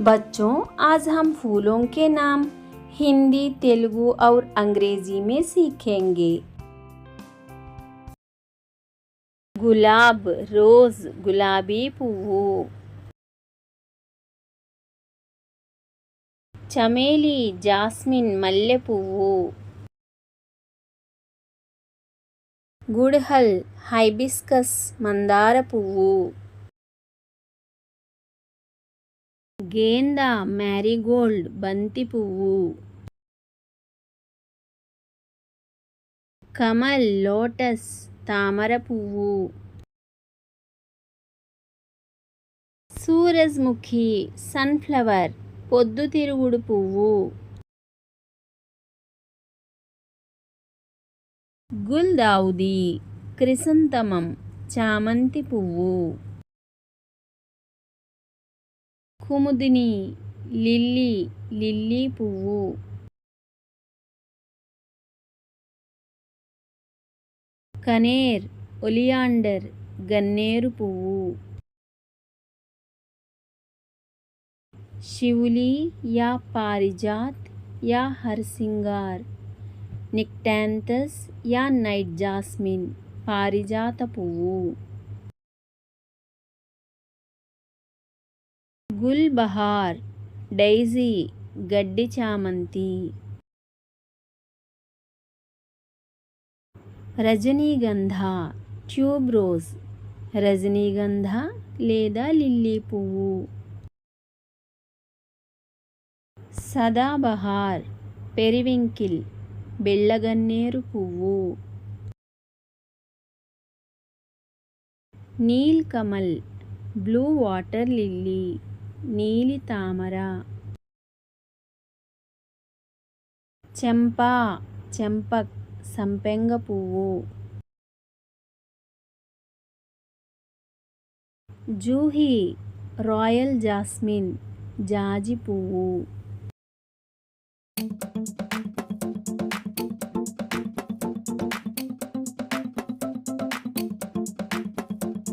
बच्चों आज हम फूलों के नाम हिंदी तेलुगु और अंग्रेजी में सीखेंगे गुलाब रोज गुलाबी పువ్వు చమేలి జాస్మిన్ మల్లె పువ్వు గుడ్హల్ హైబిస్కస్ మందార పువ్వు గేంద మ్యారీగోల్డ్ బంతి పువ్వు. కమల్ లోటస్ తామర పువ్వు. సూరజ్ముఖి సన్ఫ్లవర్ పొద్దుతిరుగుడు పువ్వు. గుల్దావుది క్రిసంతమం చామంతి పువ్వు. కుముదిని లిల్లీ లిల్లీ పువ్వు కనేర్ ఒలియాండర్ గన్నేరు పువ్వు शिवली या पारिजात या हरसिंगार నిక్టాంథస్ యా నైట్ జాస్మిన్ పారిజాత పువ్వు గుల్ బహార్ డైజీ గడ్డి చామంతి. Rajnigandha tube rose. రజనీగంధ లేదా లిల్లీ పువ్వు. సదాబహార్ పెరివింకిల్ బెళ్ళగన్నేరు పువ్వు. నీల్ కమల్ బ్లూ వాటర్ లిల్లీ. నీలి తామర. చెంపా చెంపక్ సంపెంగ పువ్వు. జూహీ రాయల్ జాస్మిన్ జాజి పువ్వు.